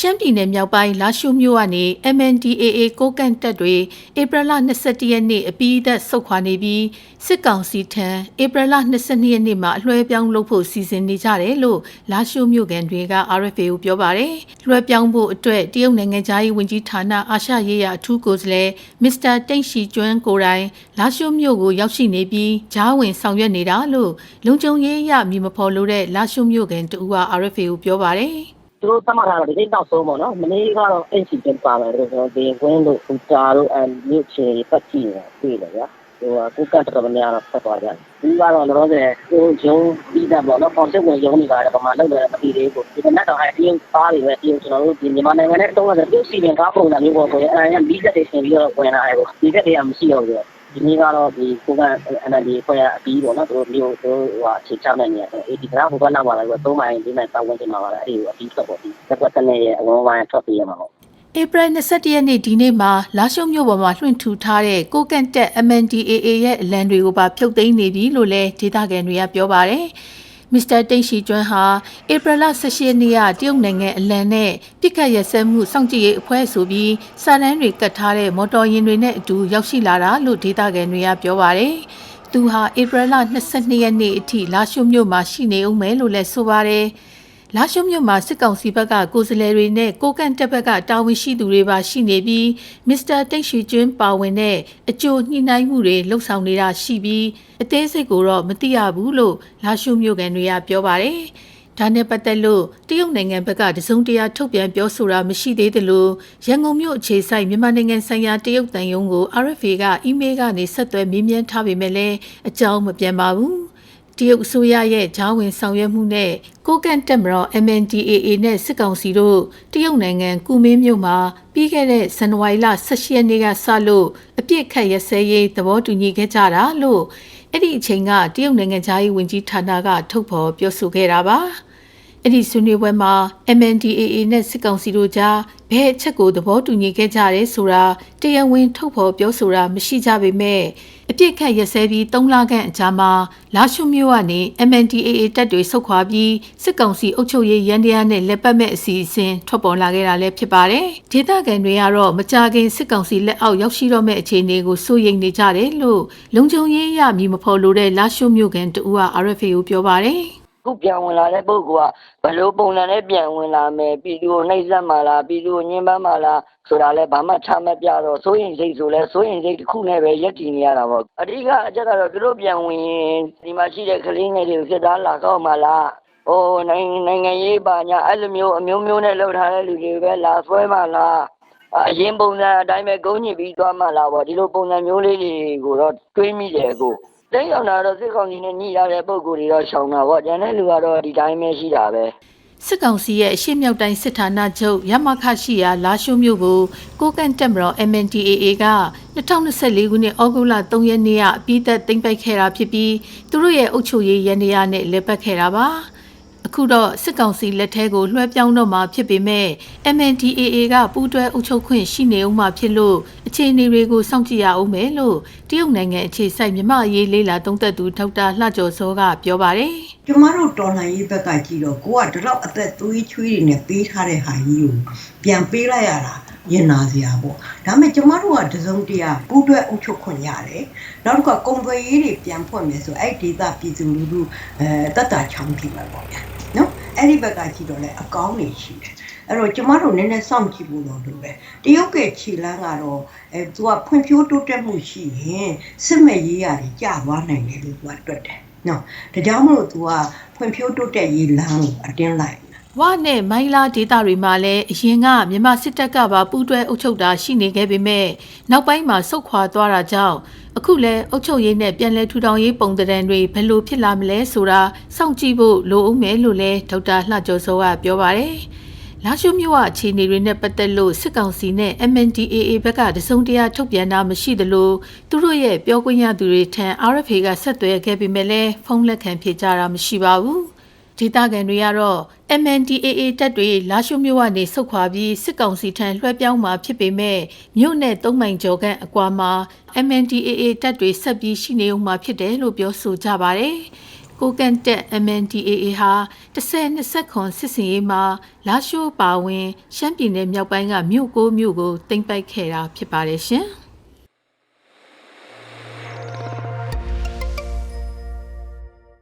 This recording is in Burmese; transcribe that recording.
ရှမ်းပြည်နယ်မြောက်ပိုင်းလာရှိုးမြို့ကနေ MNDAA ကိုကန့်တပ်တွေဧပြီလ22ရက်နေ့အပြီးသက်ဆုတ်ခွာနေပြီးစစ်ကောင်စီထံဧပြီလ22ရက်နေ့မှာအလွှဲပြောင်းလုပ်ဖို့စီစဉ်နေကြတယ်လို့လာရှိုးမြို့ကန်တွေက RFA ကိုပြောပါတယ်။လွှဲပြောင်းဖို့အတွက်တရုတ်နိုင်ငံသားရေးဝန်ကြီးဌာနအာရှရေးရာအထူးကိုယ်စားလှယ်မစ္စတာတိန့်ရှီကျွန်းကိုယ်တိုင်လာရှိုးမြို့ကိုရောက်ရှိနေပြီးဂျားဝင်ဆောင်ရွက်နေတာလို့လုံခြုံရေးအရမြင်မဖော်လို့တဲ့လာရှိုးမြို့ကန်တူက RFA ကိုပြောပါတယ်။ သူတို့သတ်မှတ်ထားတာဒီနေ့နောက်ဆုံးပေါ့နော်မနေ့ကတော့အင်စီတင်ပါမယ်လို့ကျွန်တော်ဒီကွင်းတို့ဟူတာတို့အဲမြို့ချေပတ်ကြည့်နေတာတွေ့တယ်ဗျာဟိုကိုကတ်တော်တော်များများဖတ်သွားကြတယ်ဒီကတော့လောလောဆယ်ကိုဂျုံပြီးတာပေါ့နော်ကွန်ဆက်ဝင်ရုံးနေပါတယ်ပမာလောက်တယ်မသိသေးဘူးဒီနေ့တော့အဲတရုတ်သားတွေပဲတရုတ်ကျွန်တော်တို့ဒီမြန်မာနိုင်ငံနဲ့တုံးရတယ်တရုတ်စီပင်ကားပုံစံမျိုးပေါ့ဆိုရင်အဲမီးစက်တွေဆင်ပြီးတော့ဝင်လာတယ်ပေါ့ဒီကက်တွေကမရှိတော့ဘူး ဒီနေ့ကတော့ဒီကိုက NLD ဖွဲ့ရအပြီးပေါ့နော်သူတို့မျိုးသူဟိုအခြေချနိုင်နေတယ်အဲဒီကဟိုဘက်နောက်မှာလည်း3မိုင်4မိုင်ပတ်ဝန်းကျင်မှာပါလေအဲဒီကိုအပြီးထွက်ပေါ့ဒီသက်သက်နဲ့ရဲ့အဝန်းဝိုင်းထွက်ပြေးရမှာပေါ့ဧပြီ21ရက်နေ့ဒီနေ့မှာလာရှုံမြို့ပေါ်မှာလွှင့်ထူထားတဲ့ကိုကန့်တက် MNDAA ရဲ့အလံတွေကိုပါဖြုတ်သိမ်းနေပြီလို့လည်းဒေသခံတွေကပြောပါတယ်။ မစ္စတာတိန့်ရှီကျွန်းဟာဧပြီလ18ရက်နေ့ကတရုတ်နိုင်ငံအလံနဲ့ပြစ်ခတ်ရစဲမှုစောင့်ကြည့်ရေးအဖွဲ့ဆိုပြီးစာတန်းတွေကတ်ထားတဲ့မော်တော်ယာဉ်တွေနဲ့အတူရောက်ရှိလာတာလို့ဒေသခံတွေကပြောပါတယ်။သူဟာဧပြီလ22ရက်နေ့အထိလာရှုမြို့မှာရှိနေဦးမယ်လို့လည်းဆိုပါတယ်။ လာရှုမြို့မှာစစ်ကောင်စီဘက်ကကိုယ်စားလှယ်တွေနဲ့ကိုကန့်တက်ဘက်ကတာဝန်ရှိသူတွေပါရှိနေပြီးမစ္စတာတိတ်ရွှေကျွန်းပါဝင်တဲ့အကျိုးညှိနှိုင်းမှုတွေလှုပ်ဆောင်နေတာရှိပြီးအသေးစိတ်ကိုတော့မသိရဘူးလို့လာရှုမြို့ကန်တွေကပြောပါတယ်။ဒါနဲ့ပတ်သက်လို့တရုတ်နိုင်ငံဘက်ကတစုံတရာထုတ်ပြန်ပြောဆိုတာမရှိသေးသလိုရန်ကုန်မြို့အခြေစိုက်မြန်မာနိုင်ငံဆိုင်ရာတရုတ်တန်ယုံကို RFA ကအီးမေးလ်ကနေဆက်သွယ်မေးမြန်းထားပေမဲ့လည်းအကြောင်းမပြန်ပါဘူး။ တရုတ်အစိုးရရဲ့ဂျောင်းဝင်ဆောင်ရွက်မှုနဲ့ကိုကန့်တက်မတော် MNDAA နဲ့စစ်ကောင်စီတို့တရုတ်နိုင်ငံကူမင်းမြို့မှာပြီးခဲ့တဲ့ဇန်နဝါရီလ18ရက်နေ့ကစလို့အပြစ်ခတ်ရစဲရေးသဘောတူညီခဲ့ကြတာလို့အဲ့ဒီအချိန်ကတရုတ်နိုင်ငံသားရေးဝန်ကြီးဌာနကထုတ်ဖော်ပြောဆိုခဲ့တာပါ။ အဲ့ဒီဆွေးနွေးပွဲမှာ MNDAA နဲ့စစ်ကောင်စီတို့ကြားဘယ်အချက်ကိုသဘောတူညီခဲ့ကြရဲဆိုတာတရားဝင်ထုတ်ဖော်ပြောဆိုတာမရှိကြပေမဲ့အပြစ်ခတ်ရစဲပြီး၃လခန့်အကြာမှာလာရှုမျိုးကနေ MNDAA တပ်တွေဆုတ်ခွာပြီးစစ်ကောင်စီအုပ်ချုပ်ရေးရန်တရားနဲ့လက်ပတ်မဲ့အစီအစဉ်ထွက်ပေါ်လာခဲ့တာလည်းဖြစ်ပါတယ်။ဒေသခံတွေကတော့မကြခင်စစ်ကောင်စီလက်အောက်ရောက်ရှိတော့မဲ့အခြေအနေကိုစိုးရိမ်နေကြတယ်လို့လုံခြုံရေးရမည်မဖော်လို့တဲ့လာရှုမျိုးကန်တူက RFA ကိုပြောပါတယ်။ ခုပြန်ဝင်လာတဲ့ပုဂ္ဂိုလ်ကဘယ်လိုပုံစံနဲ့ပြန်ဝင်လာမယ်ပြည်သူကိုနှိပ်စက်မှာလားပြည်သူကိုညှဉ်းပန်းမှာလားဆိုတာလည်းဘာမှချမပြတော့စိုးရင်စိတ်ဆိုလဲစိုးရင်စိတ်တစ်ခုနဲ့ပဲရက်တည်နေရတာပေါ့အဓိကအချက်ကတော့သူတို့ပြန်ဝင်ရင်ဒီမှာရှိတဲ့ကလေးငယ်တွေကိုစစ်သားလာကောက်မှာလားဟိုနိုင်ငံနိုင်ငံရေးပါညာအဲ့လိုမျိုးအမျိုးမျိုးနဲ့လှုပ်ထားတဲ့လူတွေပဲလာဆွဲမှာလားအရင်ပုံစံအတိုင်းပဲဂုံးညစ်ပြီးသွားမှလာပေါ့ဒီလိုပုံစံမျိုးလေးတွေကိုတော့တွေးမိတယ်ကို တိတ်အောင်တာတော့စစ်ကောင်စီနဲ့ညှိရတဲ့ပုံကိုယ်တွေတော့ရှောင်တာပေါ့ကျန်တဲ့လူကတော့ဒီတိုင်းပဲရှိတာပဲစစ်ကောင်စီရဲ့အရှိမြောက်တိုင်းစစ်ဌာနချုပ်ရမခရှိရာလာရှိုးမြို့ကိုကိုကန့်တက်မတော် MNDAA က2024ခုနှစ်ဩဂုတ်လ3ရက်နေ့ကအပြီးသက်သိမ်းပိုက်ခဲ့တာဖြစ်ပြီးသူတို့ရဲ့အုပ်ချုပ်ရေးရန်ရာနဲ့လက်ပတ်ခဲ့တာပါ။ အခုတော့စစ်ကောင်စီလက်ထဲကိုလွှဲပြောင်းတော့မှာဖြစ်ပေမဲ့ MNDAA ကပူးတွဲအုပ်ချုပ်ခွင့်ရှိနေအောင်မှာဖြစ်လို့အခြေအနေတွေကိုစောင့်ကြည့်ရအောင်မယ်လို့တရုတ်နိုင်ငံအခြေစိုက်မြမအရေးလေးလာသုံးသက်သူဒေါက်တာလှကျော်စောကပြောပါတယ်။ကျမတို့တော်လှန်ရေးဘက်ကကြည့်တော့ကိုကဒီတော့အသက်သွေးချွေးတွေနဲ့ပေးထားတဲ့ဟာကြီးကိုပြန်ပေးလိုက်ရတာရင်နာစရာပေါ့ဒါပေမဲ့ကျမတို့ကတစုံတရာပူးတွဲအုပ်ချုပ်ခွင့်ရတယ်နောက်တစ်ခါကုံသွေးရေးတွေပြန်ဖွင့်မယ်ဆိုအဲ့ဒေသပြည်သူလူထုအဲတတ်တာချောင်းကြည့်မှာပေါ့ဗျာနော် အဲ့ဒီဘက်ကကြည့်တော့လည်းအကောင်းနေရှိတယ်အဲ့တော့ကျမတို့နည်းနည်းစောင့်ကြည့်ဖို့တော့လိုတယ်တရုတ်ကခြေလန်းကတော့အဲသူကဖွံ့ဖြိုးတိုးတက်မှုရှိရင်စစ်မဲ့ရေးရတယ်ကြာသွားနိုင်တယ်လို့သူကတွက်တယ်နော်ဒါကြောင့်မလို့သူကဖွံ့ဖြိုးတိုးတက်ရေးလမ်းကိုအတင်းလိုက်ဝနဲ့မိုင်းလာဒေတာတွေမှာလည်းအရင်ကမြန်မာစစ်တပ်ကပါပူးတွဲအုပ်ချုပ်တာရှိနေခဲ့ပေမဲ့နောက်ပိုင်းမှာဆုတ်ခွာသွားတာကြောင့် အခုလည်းအုပ်ချုပ်ရေးနဲ့ပြည်လဲထူထောင်ရေးပုံသဏ္ဍာန်တွေဘယ်လိုဖြစ်လာမလဲဆိုတာစောင့်ကြည့်ဖို့လိုအောင်မယ်လို့လည်းဒေါက်တာလှကျော်စောကပြောပါတယ်။လာရှုမြို့ဝအခြေအနေတွေနဲ့ပတ်သက်လို့စစ်ကောင်စီနဲ့ MNDAA ဘက်ကတစုံတရာထုတ်ပြန်တာမရှိသလိုသူတို့ရဲ့ပြောခွင့်ရသူတွေထံ RFA ကဆက်သွယ်ခဲ့ပေမဲ့လည်းဖုန်းလက်ခံဖြေကြတာမရှိပါဘူး။ ဒေသခံတွေကတော့ MNDAA တပ်တွေလာရှုမြို့ကနေဆုတ်ခွာပြီးစစ်ကောင်စီထံလွှဲပြောင်းမှာဖြစ်ပေမဲ့မြို့နယ်သုံးမိုင်ကျော်ခန့်အကွာမှာ MNDAA တပ်တွေဆက်ပြီးရှိနေဦးမှာဖြစ်တယ်လို့ပြောဆိုကြပါတယ်။တကိုကန်တက် MNDAA ဟာ10နှစ်ဆက်ခွန်စစ်စင်ရေးမှာလာရှိုးပါဝင်ရှမ်းပြည်နယ်မြောက်ပိုင်းကမြို့ကိုမြို့ကိုတင်ပိုက်ခဲ့တာဖြစ်ပါတယ်ရှင်။